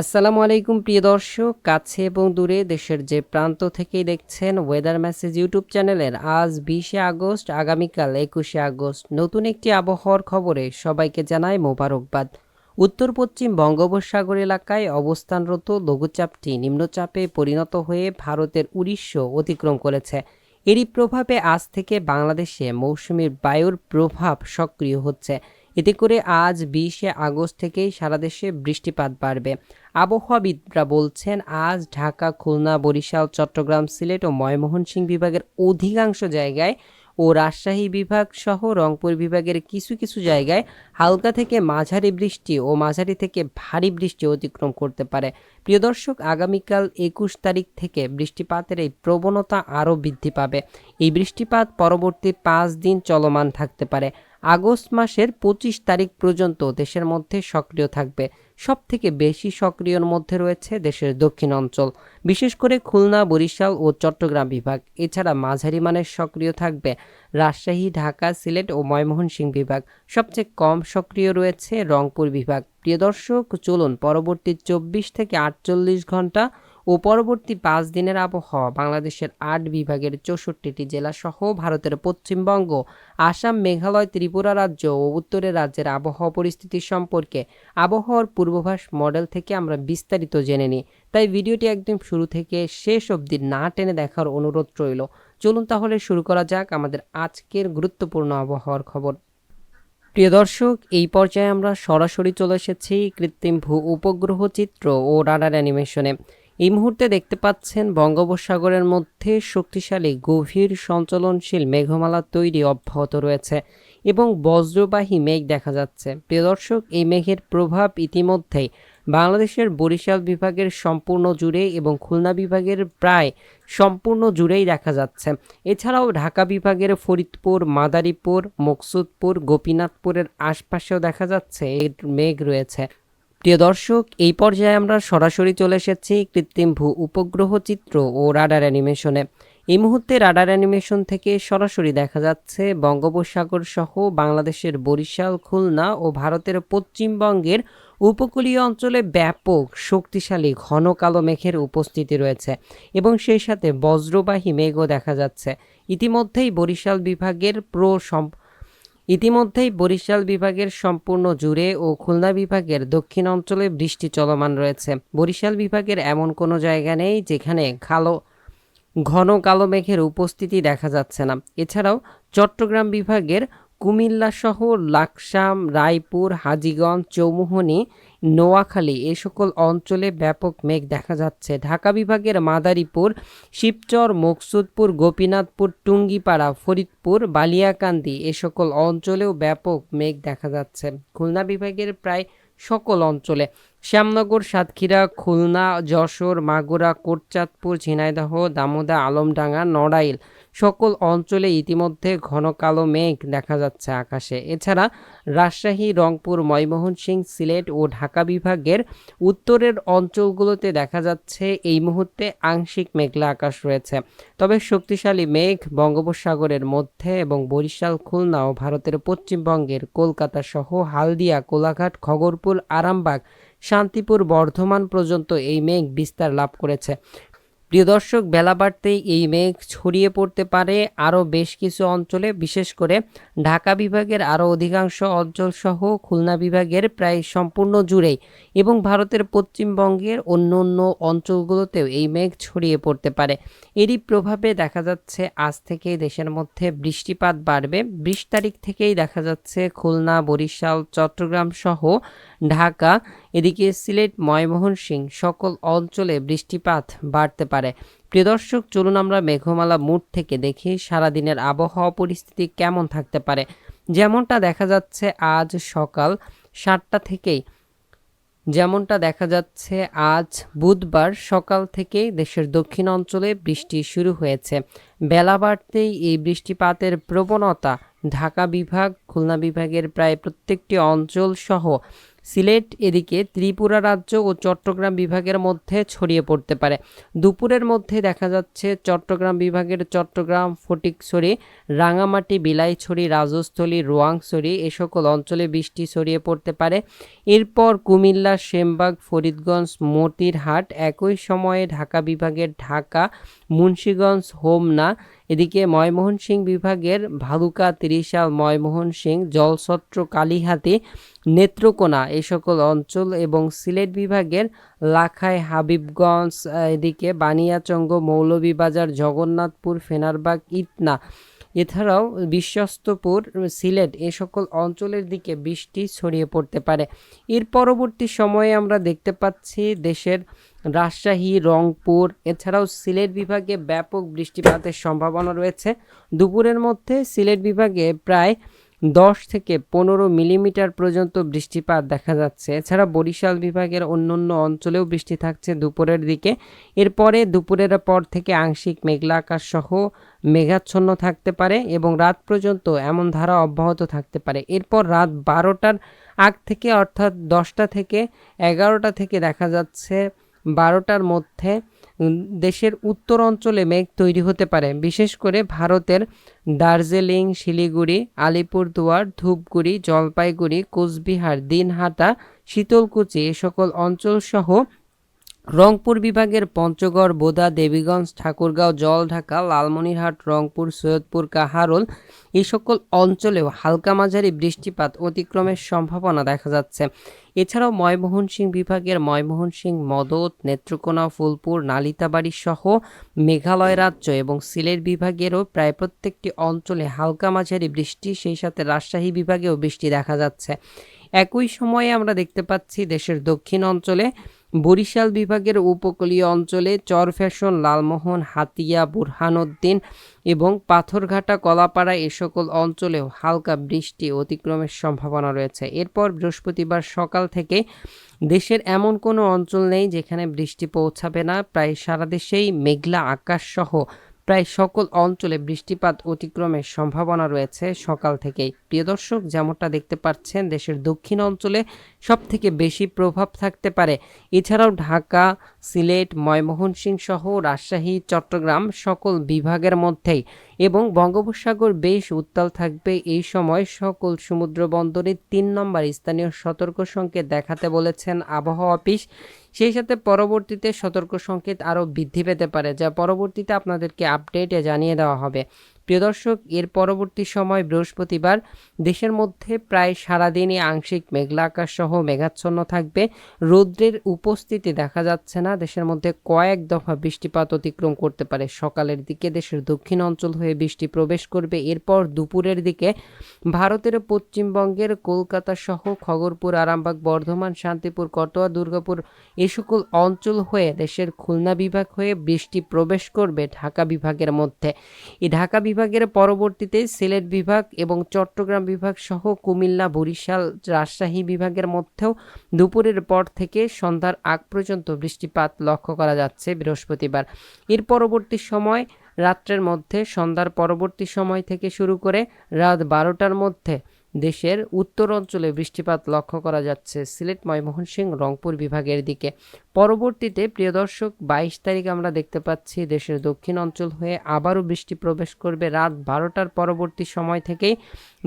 আসসালামু আলাইকুম, প্রিয় দর্শক। কাছে এবং দূরে দেশের যে প্রান্ত থেকেই দেখছেন ওয়েদার মেসেজ ইউটিউব চ্যানেলের আজ বিশে আগস্ট, আগামীকাল একুশে আগস্ট। নতুন একটি আবহাওয়ার খবরে সবাইকে জানায় মোবারকবাদ। উত্তর পশ্চিম বঙ্গোপসাগর এলাকায় অবস্থানরত লঘুচাপটি নিম্নচাপে পরিণত হয়ে ভারতের উড়িষ্য অতিক্রম করেছে। এরই প্রভাবে আজ থেকে বাংলাদেশে মৌসুমী বায়ুর প্রভাব সক্রিয় হচ্ছে। এতে করে আজ বিশে আগস্ট থেকেই সারা দেশে বৃষ্টিপাত বাড়বে। আবহাওয়াবিদরা বলছেন, আজ ঢাকা, খুলনা, বরিশাল, চট্টগ্রাম, সিলেট ও ময়মোহনসিংহ বিভাগের অধিকাংশ জায়গায় ও রাজশাহী বিভাগ সহ রংপুর বিভাগের কিছু কিছু জায়গায় হালকা থেকে মাঝারি বৃষ্টি ও মাঝারি থেকে ভারী বৃষ্টি অতিক্রম করতে পারে। প্রিয় দর্শক, আগামীকাল একুশ তারিখ থেকে বৃষ্টিপাতের এই প্রবণতা আরও বৃদ্ধি পাবে। এই বৃষ্টিপাত পরবর্তী পাঁচ দিন চলমান থাকতে পারে। আগস্ট মাসের পঁচিশ তারিখ পর্যন্ত দেশের মধ্যে সক্রিয় থাকবে। সব থেকে বেশি সক্রিয়র মধ্যে রয়েছে দেশের দক্ষিণ অঞ্চল। বিশেষ করে খুলনা, বরিশাল ও চট্টগ্রাম বিভাগ। এছাড়া মাঝারি মানের সক্রিয় থাকবে রাজশাহী, ঢাকা, সিলেট ও ময়মোহনসিংহ বিভাগ। সবচেয়ে কম সক্রিয় রয়েছে রংপুর বিভাগ। প্রিয় দর্শক, চলুন পরবর্তী চব্বিশ থেকে আটচল্লিশ ঘণ্টা ও পরবর্তী পাঁচ দিনের আবহাওয়া বাংলাদেশের আট বিভাগের চৌষট্টিটি জেলা সহ ভারতের পশ্চিমবঙ্গ, আসাম, মেঘালয়, ত্রিপুরা রাজ্য ও উত্তরের রাজ্যের আবহাওয়া পরিস্থিতি সম্পর্কে আবহাওয়ার পূর্বাভাস মডেল থেকে আমরা বিস্তারিত জেনে নিই। তাই ভিডিওটি একদম শুরু থেকে শেষ অবধি না টেনে দেখার অনুরোধ রইল। চলুন তাহলে শুরু করা যাক আমাদের আজকের গুরুত্বপূর্ণ আবহাওয়ার খবর। প্রিয় দর্শক, এই পর্যায়ে আমরা সরাসরি চলে এসেছি কৃত্রিম ভূ উপগ্রহ চিত্র ও রাডার অ্যানিমেশনে। এই মুহূর্তে দেখতে পাচ্ছেন বঙ্গোপসাগরের মধ্যে শক্তিশালী, গভীর, সঞ্চলনশীল মেঘমালা তৈরি অব্যাহত রয়েছে এবং বজ্রবাহী মেঘ দেখা যাচ্ছে। প্রিয় দর্শক, এই মেঘের প্রভাব ইতিমধ্যেই বাংলাদেশের বরিশাল বিভাগের সম্পূর্ণ জুড়ে এবং খুলনা বিভাগের প্রায় সম্পূর্ণ জুড়েই দেখা যাচ্ছে। এছাড়াও ঢাকা বিভাগের ফরিদপুর, মাদারীপুর, মকসুদপুর, গোপীনাথপুরের আশপাশেও দেখা যাচ্ছে এর মেঘ রয়েছে। প্রিয় দর্শক, এই পর্যায়ে আমরা সরাসরি চলে এসেছি কৃত্রিম ভূ উপগ্রহ চিত্র ও রাডার অ্যানিমেশনে। এই মুহূর্তে রাডার অ্যানিমেশন থেকে সরাসরি দেখা যাচ্ছে বঙ্গোপসাগর সহ বাংলাদেশের বরিশাল, খুলনা ও ভারতের পশ্চিমবঙ্গের উপকূলীয় অঞ্চলে ব্যাপক শক্তিশালী ঘন কালো মেঘের উপস্থিতি রয়েছে এবং সেই সাথে বজ্রবাহী মেঘও দেখা যাচ্ছে। ইতিমধ্যেই বরিশাল বিভাগের প্রো ইতিমধ্যেই বরিশাল বিভাগের সম্পূর্ণ জুড়ে ও খুলনা বিভাগের দক্ষিণ অঞ্চলে বৃষ্টি চলমান রয়েছে। বরিশাল বিভাগের এমন কোনো জায়গা নেই যেখানে খালো ঘন কালো মেঘের উপস্থিতি দেখা যাচ্ছে না। এছাড়াও চট্টগ্রাম বিভাগের কুমিল্লা শহর লাকসাম, রায়পুর, হাজিগঞ্জ, চৌমুহনী নোয়াখালী এ সকল অঞ্চলে ব্যাপক মেঘ দেখা যাচ্ছে। ঢাকা বিভাগের মাদারীপুর, শিবচর, মকসুদপুর, গোপীনাথপুর, টুঙ্গিপাড়া, ফরিদপুর, বালিয়াকান্দি এ সকল অঞ্চলেও ব্যাপক মেঘ দেখা যাচ্ছে। খুলনা বিভাগের প্রায় সকল অঞ্চলে শ্যামনগর, সাতক্ষীরা, খুলনা, যশোর, মাগুরা, কোটচাঁদপুর, ঝিনাইদহ, দামোদা, আলমডাঙ্গা, নড়াইল সকল অঞ্চলে ইতিমধ্যে ঘন কালো মেঘ দেখা যাচ্ছে আকাশে। এছাড়া রাজশাহী, রংপুর ময়মোহনসিংহ সিলেট ও ঢাকা বিভাগের উত্তরের অঞ্চলগুলোতে দেখা যাচ্ছে এই মুহূর্তে আংশিক মেঘলা আকাশ রয়েছে। তবে শক্তিশালী মেঘ বঙ্গোপসাগরের মধ্যে এবং বরিশাল, খুলনা ও ভারতের পশ্চিমবঙ্গের কলকাতা সহ হালদিয়া, কোলাঘাট, খগরপুর, আরামবাগ, শান্তিপুর, বর্ধমান পর্যন্ত এই মেঘ বিস্তার লাভ করেছে। প্রিয় দর্শক, বেলা বাড়তেই এই মেঘ ছড়িয়ে পড়তে পারে আরও বেশ কিছু অঞ্চলে, বিশেষ করে ঢাকা বিভাগের আরও অধিকাংশ অঞ্চল সহ খুলনা বিভাগের প্রায় সম্পূর্ণ জুড়েই এবং ভারতের পশ্চিমবঙ্গের অন্য অন্য অঞ্চলগুলোতেও এই মেঘ ছড়িয়ে পড়তে পারে। এরই প্রভাবে দেখা যাচ্ছে আজ থেকে দেশের মধ্যে বৃষ্টিপাত বাড়বে। বিশ তারিখ থেকেই দেখা যাচ্ছে খুলনা, বরিশাল, চট্টগ্রাম সহ ঢাকা, এদিকে সিলেট ময়মোহনসিংহ সকল অঞ্চলে বৃষ্টিপাত বাড়তে পারে। প্রিয় দর্শক, চলুন আমরা মেঘমালা মুড থেকে দেখি সারাদিনের আবহাওয়া পরিস্থিতি কেমন থাকতে পারে। যেমনটা দেখা যাচ্ছে আজ সকাল সাতটা থেকেই যেমনটা দেখা যাচ্ছে, আজ বুধবার সকাল থেকে দেশের দক্ষিণ অঞ্চলে বৃষ্টি শুরু হয়েছে। বেলা বাড়তেই এই বৃষ্টিপাতের প্রবণতা ঢাকা বিভাগ, খুলনা বিভাগের প্রায় প্রত্যেকটি অঞ্চল সহ সিলেট এদিকে ত্রিপুরা রাজ্য ও চট্টগ্রাম বিভাগের মধ্যে ছড়িয়ে পড়তে পারে। দুপুরের মধ্যে দেখা যাচ্ছে চট্টগ্রাম বিভাগের চট্টগ্রাম, ফটিকছড়ি, রাঙামাটি, বিলাইছড়ি, রাজস্থলী, রোয়াংছড়ি এ সকল অঞ্চলে বৃষ্টি ছড়িয়ে পড়তে পারে। এরপর কুমিল্লা, সেমবাগ, ফরিদগঞ্জ, মতিরহাট একই সময়ে ঢাকা বিভাগের ঢাকা, মুন্সীগঞ্জ, হোমনা এদিকে ময়মোহনসিংহ বিভাগের ভালুকা ত্রিশাল ময়মোহনসিংহ জলছত্র, কালীহাতি, নেত্রকোনা এই সকল অঞ্চল এবং সিলেট বিভাগের লাখাই, হাবিবগঞ্জ এদিকে বানিয়াচঙ্গ, মৌলভীবাজার, জগন্নাথপুর, ফেনারবাগ ইতনা এছাড়াও বিশ্বস্তপুর, সিলেট এ সকল অঞ্চলের দিকে বৃষ্টি ছড়িয়ে পড়তে পারে। এর পরবর্তী সময়ে আমরা দেখতে পাচ্ছি দেশের রাজশাহী, রংপুর, এছাড়াও সিলেট বিভাগে ব্যাপক বৃষ্টিপাতের সম্ভাবনা রয়েছে। দুপুরের মধ্যে সিলেট বিভাগে প্রায় দশ থেকে পনেরো মিলিমিটার পর্যন্ত বৃষ্টিপাত দেখা যাচ্ছে। এছাড়া বরিশাল বিভাগের অন্যান্য অঞ্চলেও বৃষ্টি থাকছে দুপুরের দিকে। এরপরে দুপুরের পর থেকে আংশিক মেঘলা আকাশ সহ মেঘাচ্ছন্ন থাকতে পারে এবং রাত পর্যন্ত এমন ধারা অব্যাহত থাকতে পারে। এরপর রাত বারোটার আগ থেকে অর্থাৎ দশটা থেকে এগারোটা থেকে দেখা যাচ্ছে বারোটার মধ্যে দেশের উত্তর অঞ্চলে মেঘ তৈরি হতে পারে। বিশেষ করে ভারতের দার্জিলিং, শিলিগুড়ি, আলিপুরদুয়ার, ধূপগুড়ি, জলপাইগুড়ি, কোচবিহার, দিনহাটা, শীতলকুচি এ সকল অঞ্চল সহ রংপুর বিভাগের পঞ্চগড়, বোদা, দেবীগঞ্জ, ঠাকুরগাঁও জলঢাকা লালমনিরহাট, রংপুর, সৈয়দপুর, কাহারোল এই সকল অঞ্চলেও হালকা মাঝারি বৃষ্টিপাত অতিক্রমের সম্ভাবনা দেখা যাচ্ছে। এছাড়াও ময়মোহনসিংহ বিভাগের ময়মোহনসিংহ মদত, নেত্রকোনা, ফুলপুর, নালিতাবাড়ি সহ মেঘালয় রাজ্য এবং সিলেট বিভাগেরও প্রায় প্রত্যেকটি অঞ্চলে হালকা মাঝারি বৃষ্টি, সেই সাথে রাজশাহী বিভাগেও বৃষ্টি দেখা যাচ্ছে। একই সময়ে আমরা দেখতে পাচ্ছি দেশের দক্ষিণ অঞ্চলে বরিশাল বিভাগের উপকূলীয় অঞ্চলে চরফ্যাশন, লালমোহন, হাতিয়া, বুরহানুদ্দিন এবং পাথরঘাটা, কলাপাড়া এ সকল অঞ্চলেও হালকা বৃষ্টি অতিক্রমের সম্ভাবনা রয়েছে। এরপর বৃহস্পতিবার সকাল থেকে দেশের এমন কোনো অঞ্চল নেই যেখানে বৃষ্টি পৌঁছাবে না। প্রায় সারা দেশেই মেঘলা আকাশ সহ প্রায় সকল অঞ্চলে বৃষ্টিপাত অতিক্রমের সম্ভাবনা রয়েছে সকাল থেকেই। প্রিয় দর্শক, যেমনটা দেখতে পাচ্ছেন, দেশের দক্ষিণ অঞ্চলে সব থেকে বেশি প্রভাব থাকতে পারে। এছাড়াও ঢাকা, সিলেট ময়মোহনসিংহ সহ রাজশাহী, চট্টগ্রাম সকল বিভাগের মধ্যেই এবং বঙ্গোপসাগর বেশ উত্তাল থাকবে এই সময়। সকল সমুদ্র বন্দরে তিন নম্বর স্থানীয় সতর্ক সংকেত দেখাতে বলেছেন আবহাওয়া অফিস। সেই সাথে পরবর্তীতে সতর্ক সংকেত আরও বৃদ্ধি পেতে পারে, যা পরবর্তীতে আপনাদেরকে আপডেটে জানিয়ে দেওয়া হবে। প্রিয় দর্শক, এর পরবর্তী সময় বৃহস্পতিবার দেশের মধ্যে প্রায় সারাদিনই আংশিক মেঘলা আকাশ সহ মেঘাচ্ছন্ন থাকবে। রৌদ্রের উপস্থিতি দেখা যাচ্ছে না। দেশের মধ্যে কয়েক দফা বৃষ্টিপাত অতিক্রম করতে পারে। সকালের দিকে দেশের দক্ষিণ অঞ্চল হয়ে বৃষ্টি প্রবেশ করবে। এরপর দুপুরের দিকে ভারতের পশ্চিমবঙ্গের কলকাতা সহ খগরপুর, আরামবাগ, বর্ধমান, শান্তিপুর, কটোয়া, দুর্গাপুর এ সকল অঞ্চল হয়ে দেশের খুলনা বিভাগ হয়ে বৃষ্টি প্রবেশ করবে ঢাকা বিভাগের মধ্যে। এই ঢাকা বিভাগের পরবর্তীতে সিলেট বিভাগ এবং চট্টগ্রাম বিভাগ সহ কুমিল্লা, বরিশাল, রাজশাহী বিভাগের মধ্যেও দুপুরের পর থেকে সন্ধ্যার আগ পর্যন্ত বৃষ্টিপাত লক্ষ্য করা যাচ্ছে বৃহস্পতিবার। এর পরবর্তী সময় রাত্রের মধ্যে সন্ধ্যার পরবর্তী সময় থেকে শুরু করে রাত বারোটার মধ্যে দেশের উত্তর অঞ্চলে বৃষ্টিপাত লক্ষ্য করা যাচ্ছে। সিলেট ময়মোহনসিংহ রংপুর বিভাগের দিকে। পরবর্তীতে, প্রিয় দর্শক, বাইশ তারিখ আমরা দেখতে পাচ্ছি দেশের দক্ষিণ অঞ্চল হয়ে আবারও বৃষ্টি প্রবেশ করবে। রাত বারোটার পরবর্তী সময় থেকেই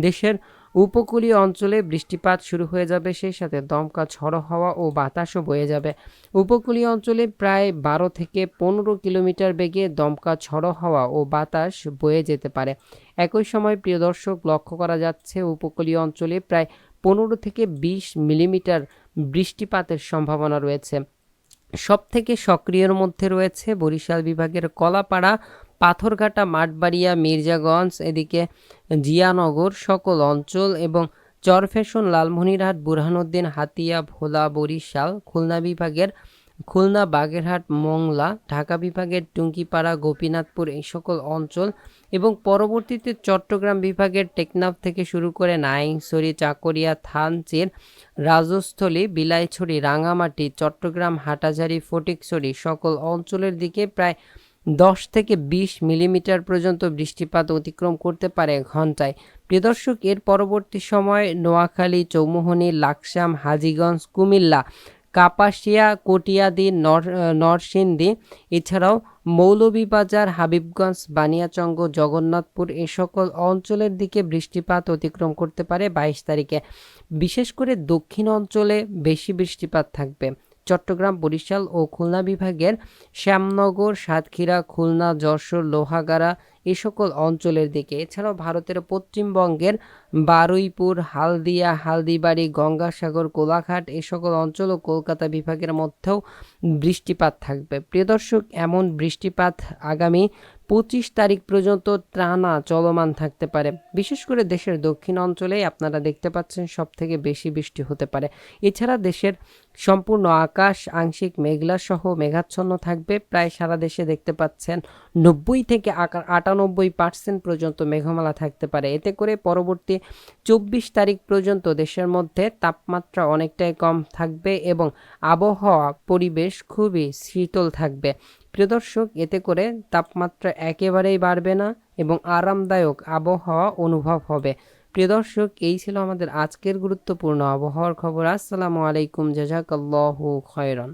দেশের উপকূলীয় অঞ্চলে বৃষ্টিপাত শুরু হয়ে যাবে। সেই সাথে দমকা ঝড়ো হাওয়া ও বাতাসও বয়ে যাবে। উপকূলীয় অঞ্চলে প্রায় বারো থেকে পনেরো কিলোমিটার বেগে দমকা ঝড়ো হাওয়া ও বাতাস বয়ে যেতে পারে। একই সময় প্রিয় দর্শক, লক্ষ্য করা যাচ্ছে উপকূলীয় অঞ্চলে প্রায় পনেরো থেকে বিশ মিলিমিটার বৃষ্টিপাতের সম্ভাবনা রয়েছে। সব থেকে সক্রিয়র মধ্যে রয়েছে বরিশাল বিভাগের কলাপাড়া, পাথরঘাটা, মাঠবাড়িয়া, মির্জাগঞ্জ, এদিকে জিয়ানগর সকল অঞ্চল এবং চরফ্যাশন লালমনিরহাট, বুরহানুদ্দিন, হাতিয়া, ভোলা, বরিশাল, খুলনা বিভাগের খুলনা, বাগেরহাট, মংলা, ঢাকা বিভাগের টুঙ্গিপাড়া, গোপীনাথপুর এই সকল অঞ্চল এবং পরবর্তীতে চট্টগ্রাম বিভাগের টেকনাফ থেকে শুরু করে নাইংছড়ি, চাকরিয়া, থানচির, রাজস্থলী, বিলাইছড়ি, রাঙামাটি, চট্টগ্রাম, হাটাজারি, ফটিকছড়ি সকল অঞ্চলের দিকে প্রায় দশ থেকে বিশ মিলিমিটার পর্যন্ত বৃষ্টিপাত অতিক্রম করতে পারে ঘন্টায়। প্রিয় দর্শক, এর পরবর্তী সময় নোয়াখালী, চৌমোহনী, লাকসাম, হাজীগঞ্জ, কুমিল্লা কাপাসিয়া, কটিয়াদি, নর, নরসিংদী, এছাড়াও মৌলভীবাজার, হাবিবগঞ্জ, বানিয়াচঙ্গ, জগন্নাথপুর এ সকল অঞ্চলের দিকে বৃষ্টিপাত অতিক্রম করতে পারে বাইশ তারিখে। বিশেষ করে দক্ষিণ অঞ্চলে বেশি বৃষ্টিপাত থাকবে। চট্টগ্রাম, বরিশাল ও খুলনা বিভাগের শ্যামনগর, সাতক্ষীরা, খুলনা, যশোর, লোহাগাড়া এ সকল অঞ্চলের দিকে। এছাড়াও ভারতের পশ্চিমবঙ্গের বারুইপুর, হালদিয়া, হালদিবাড়ি, গঙ্গাসাগর, কোলাঘাট এ সকল অঞ্চল ও কলকাতা বিভাগের মধ্যেও বৃষ্টিপাত থাকবে। প্রিয় দর্শক, এমন বৃষ্টিপাত আগামী পঁচিশ তারিখ পর্যন্ত টানা চলমান থাকতে পারে। বিশেষ করে দেশের দক্ষিণ অঞ্চলেই আপনারা দেখতে পাচ্ছেন সব থেকে বেশি বৃষ্টি হতে পারে। এছাড়া দেশের সম্পূর্ণ আকাশ, আংশিক মেঘলা সহ মেঘাচ্ছন্ন থাকবে। প্রায় সারা দেশে দেখতে পাচ্ছেন নব্বই থেকে আটানব্বই পার্সেন্ট পর্যন্ত মেঘমালা থাকতে পারে। এতে করে পরবর্তী চব্বিশ তারিখ পর্যন্ত দেশের মধ্যে তাপমাত্রা অনেকটাই কম থাকবে এবং আবহাওয়া পরিবেশ খুবই শীতল থাকবে। প্রিয় দর্শক, এতে করে তাপমাত্রা একেবারেই বাড়বে না এবং আরামদায়ক আবহাওয়া অনুভব হবে। প্রিয় দর্শক এই ছিল আমাদের আজকের গুরুত্বপূর্ণ আবহাওয়ার খবর। আসসালামু আলাইকুম জাজাকাল্লাহু খয়রান।